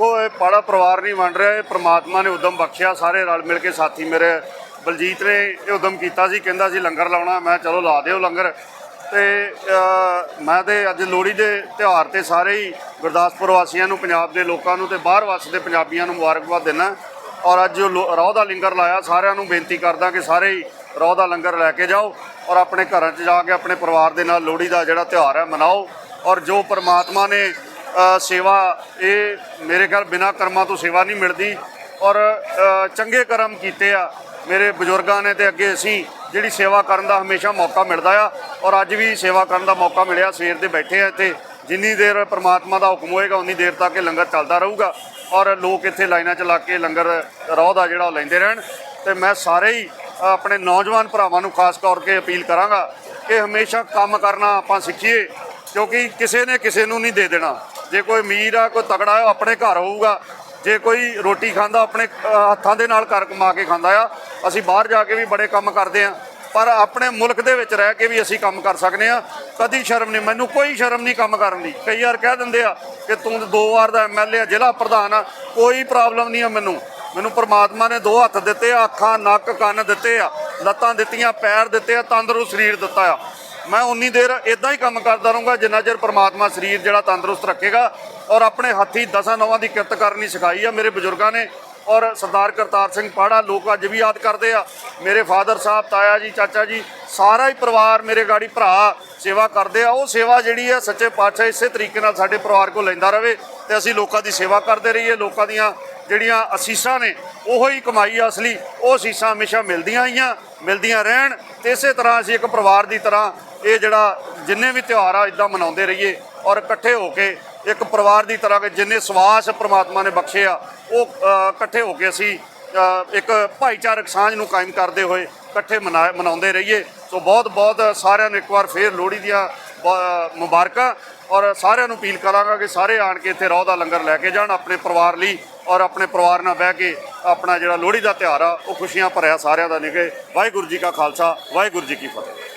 ਉਹ ਇਹ ਪਾੜਾ ਪਰਿਵਾਰ ਨਹੀਂ ਵੰਡ ਰਿਹਾ, ਇਹ ਪ੍ਰਮਾਤਮਾ ਨੇ ਉਦਮ ਬਖਸ਼ਿਆ, ਸਾਰੇ ਰਲ ਮਿਲ ਕੇ ਸਾਥੀ ਮੇਰੇ ਬਲਜੀਤ ਨੇ ਇਹ ਉਦਮ ਕੀਤਾ ਸੀ, ਕਹਿੰਦਾ ਸੀ ਲੰਗਰ ਲਾਉਣਾ, ਮੈਂ ਚਲੋ ਲਾ ਦਿਓ ਲੰਗਰ। ਤੇ ਮੈਂ ਤੇ ਅੱਜ ਲੋਹੜੀ ਦੇ ਤਿਉਹਾਰ ਤੇ ਸਾਰੇ ਹੀ ਗੁਰਦਾਸਪੁਰ ਵਾਸੀਆਂ ਨੂੰ, ਪੰਜਾਬ ਦੇ ਲੋਕਾਂ ਨੂੰ ਤੇ ਬਾਹਰ ਵਸਦੇ ਪੰਜਾਬੀਆਂ ਨੂੰ ਮੁਬਾਰਕਬਾਦ ਦਿੰਦਾ। ਔਰ ਅੱਜ ਜੋ ਰੋਹ ਦਾ ਲੰਗਰ ਲਾਇਆ, ਸਾਰਿਆਂ ਨੂੰ ਬੇਨਤੀ ਕਰਦਾ ਕਿ ਸਾਰੇ ਹੀ ਰੋਹ ਦਾ ਲੰਗਰ ਲੈ ਕੇ ਜਾਓ ਔਰ ਆਪਣੇ ਘਰਾਂ 'ਚ ਜਾ ਕੇ ਆਪਣੇ ਪਰਿਵਾਰ ਦੇ ਨਾਲ ਲੋਹੜੀ ਦਾ ਜਿਹੜਾ ਤਿਉਹਾਰ ਹੈ ਮਨਾਓ। ਔਰ ਜੋ ਪਰਮਾਤਮਾ ਨੇ ਸੇਵਾ, ਇਹ ਮੇਰੇ ਘਰ ਬਿਨਾਂ ਕਰਮਾਂ ਤੋਂ ਸੇਵਾ ਨਹੀਂ ਮਿਲਦੀ। ਔਰ ਚੰਗੇ ਕਰਮ ਕੀਤੇ ਆ। ਮੇਰੇ ਬਜ਼ੁਰਗਾਂ ਨੇ ਤੇ ਅੱਗੇ ਅਸੀਂ ਜਿਹੜੀ ਸੇਵਾ ਕਰਨ ਦਾ ਹਮੇਸ਼ਾ ਮੌਕਾ ਮਿਲਦਾ ਆ। ਔਰ ਅੱਜ ਵੀ ਸੇਵਾ ਕਰਨ ਦਾ ਮੌਕਾ ਮਿਲਿਆ। ਸਵੇਰ ਦੇ ਬੈਠੇ ਆ ਇੱਥੇ। ਜਿੰਨੀ ਦੇਰ ਪ੍ਰਮਾਤਮਾ ਦਾ ਹੁਕਮ ਹੋਏਗਾ, ਉਨੀ ਦੇਰ ਤੱਕ ਇਹ ਲੰਗਰ ਚੱਲਦਾ ਰਹੂਗਾ। ਔਰ ਲੋਕ ਇੱਥੇ ਲਾਈਨਾਂ 'ਚ ਲਾ ਕੇ ਲੰਗਰ ਰੋਹ ਦਾ ਜਿਹੜਾ ਉਹ ਲੈਂਦੇ ਰਹਿਣ। ਤੇ ਮੈਂ ਸਾਰੇ ਹੀ ਆਪਣੇ ਨੌਜਵਾਨ ਭਰਾਵਾਂ ਨੂੰ ਖਾਸ ਤੌਰ ਤੇ ਅਪੀਲ ਕਰਾਂਗਾ ਕਿ ਹਮੇਸ਼ਾ ਕੰਮ ਕਰਨਾ ਆਪਾਂ ਸਿੱਖੀਏ। ਕਿਉਂਕਿ ਕਿਸੇ ਨੇ ਕਿਸੇ ਨੂੰ ਨਹੀਂ ਦੇ ਦੇਣਾ। ਜੇ ਕੋਈ ਅਮੀਰ ਆ, ਕੋਈ ਤਗੜਾ ਆ ਆਪਣੇ ਘਰ ਹੋਊਗਾ। ਜੇ ਕੋਈ ਰੋਟੀ ਖਾਂਦਾ ਆਪਣੇ ਹੱਥਾਂ ਦੇ ਨਾਲ ਘਰ ਕਮਾ ਕੇ ਖਾਂਦਾ ਆ। ਅਸੀਂ ਬਾਹਰ ਜਾ ਕੇ ਵੀ ਬੜੇ ਕੰਮ ਕਰਦੇ ਆ ਪਰ ਆਪਣੇ ਮੁਲਕ ਦੇ ਵਿੱਚ ਰਹਿ ਕੇ ਵੀ ਅਸੀਂ ਕੰਮ ਕਰ ਸਕਦੇ ਆ ਕਦੀ ਸ਼ਰਮ ਨਹੀਂ, ਮੈਨੂੰ ਕੋਈ ਸ਼ਰਮ ਨਹੀਂ ਕੰਮ ਕਰਨ ਦੀ। ਕਈ ਵਾਰ ਕਹਿ ਦਿੰਦੇ ਆ ਕਿ ਤੂੰ ਦੋ ਵਾਰ ਦਾ ਐਮਐਲਏ ਆ, ਜ਼ਿਲ੍ਹਾ ਪ੍ਰਧਾਨ ਆ, ਕੋਈ ਪ੍ਰੋਬਲਮ ਨਹੀਂ ਆ ਮੈਨੂੰ। ਮੈਨੂੰ ਪ੍ਰਮਾਤਮਾ ਨੇ ਦੋ ਹੱਥ ਦਿੱਤੇ ਆ, ਅੱਖਾਂ, ਨੱਕ, ਕੰਨ ਦਿੱਤੇ ਆ, ਲੱਤਾਂ ਦਿੱਤੀਆਂ, ਪੈਰ ਦਿੱਤੇ ਆ, ਤੰਦਰੁਸਤ ਸਰੀਰ ਦਿੱਤਾ ਆ। ਮੈਂ ਉਨੀ ਦੇਰ ਇਦਾਂ ਹੀ ਕੰਮ ਕਰਦਾ ਰਹੂੰਗਾ, ਜਿੰਨਾ ਚਿਰ ਪ੍ਰਮਾਤਮਾ ਸਰੀਰ ਜਿਹੜਾ ਤੰਦਰੁਸਤ ਰੱਖੇਗਾ ਔਰ ਆਪਣੇ ਹੱਥੀ ਦਸਾਂ ਨੌਵਾਂ ਦੀ ਕਿਰਤ ਕਰਨੀ ਸਿਖਾਈ ਆ ਮੇਰੇ ਬਜ਼ੁਰਗਾਂ ਨੇ ਔਰ ਸਰਦਾਰ ਕਰਤਾਰ ਸਿੰਘ ਪਾੜਾ, ਲੋਕ ਅੱਜ ਵੀ ਯਾਦ ਕਰਦੇ ਆ। ਮੇਰੇ ਫਾਦਰ ਸਾਹਿਬ, ਤਾਇਆ ਜੀ, ਚਾਚਾ ਜੀ, ਸਾਰਾ ਹੀ ਪਰਿਵਾਰ ਮੇਰੇ ਗਾੜੀ ਭਰਾ ਸੇਵਾ ਕਰਦੇ ਆ। ਉਹ ਸੇਵਾ ਜਿਹੜੀ ਆ, ਸੱਚੇ ਪਾਤਸ਼ਾਹ ਇਸੇ ਤਰੀਕੇ ਨਾਲ ਸਾਡੇ ਪਰਿਵਾਰ ਕੋਲ ਲੈਂਦਾ ਰਵੇ ਤੇ ਅਸੀਂ ਲੋਕਾਂ ਦੀ ਸੇਵਾ ਕਰਦੇ ਰਹੀਏ। ਲੋਕਾਂ ਦੀਆਂ ਜਿਹੜੀਆਂ ਅਸੀਸਾਂ ਨੇ, ਉਹੋ ਹੀ ਕਮਾਈ ਆ ਅਸਲੀ। ਉਹ ਅਸੀਸਾਂ ਹਮੇਸ਼ਾ ਮਿਲਦੀਆਂ ਆਈਆਂ, ਮਿਲਦੀਆਂ ਰਹਿਣ। ਤੇ ਇਸੇ ਤਰ੍ਹਾਂ ਅਸੀਂ ਇੱਕ ਪਰਿਵਾਰ ਦੀ ਤਰ੍ਹਾਂ ਇਹ ਜਿਹੜਾ ਜਿੰਨੇ ਵੀ ਤਿਉਹਾਰ ਆ, ਇਦਾਂ ਮਨਾਉਂਦੇ ਰਹੀਏ ਔਰ ਇਕੱਠੇ ਹੋ ਕੇ ਇੱਕ ਪਰਿਵਾਰ ਦੀ ਤਰ੍ਹਾਂ ਕਿ ਜਿੰਨੇ ਸਵਾਸ ਪ੍ਰਮਾਤਮਾ ਨੇ ਬਖਸ਼ੇ ਆ, ਉਹ ਇਕੱਠੇ ਹੋ ਕੇ ਅਸੀਂ ਇੱਕ ਭਾਈਚਾਰਕ ਸਾਂਝ ਨੂੰ ਕਾਇਮ ਕਰਦੇ ਹੋਏ ਇਕੱਠੇ ਮਨਾ- ਮਨਾਉਂਦੇ ਰਹੀਏ। ਸੋ ਬਹੁਤ ਬਹੁਤ ਸਾਰਿਆਂ ਨੂੰ ਇੱਕ ਵਾਰ ਫੇਰ ਲੋਹੜੀ ਦੀਆਂ ਬ- ਮੁਬਾਰਕਾਂ ਔਰ ਸਾਰਿਆਂ ਨੂੰ ਅਪੀਲ ਕਰਾਂਗਾ ਕਿ ਸਾਰੇ ਆਣ ਕੇ ਇੱਥੇ ਰੋਹ ਦਾ ਲੰਗਰ ਲੈ ਕੇ ਜਾਣ ਆਪਣੇ ਪਰਿਵਾਰ ਲਈ ਔਰ ਆਪਣੇ ਪਰਿਵਾਰ ਨਾਲ ਬਹਿ ਕੇ ਆਪਣਾ ਜਿਹੜਾ ਲੋਹੜੀ ਦਾ ਤਿਉਹਾਰ ਆ, ਉਹ ਖੁਸ਼ੀਆਂ ਭਰਿਆ ਸਾਰਿਆਂ ਦਾ ਨਿਕੇ ਵਾਹਿਗੁਰੂ ਜੀ ਕਾ ਖਾਲਸਾ, ਵਾਹਿਗੁਰੂ ਜੀ ਕੀ ਫਤਿਹ।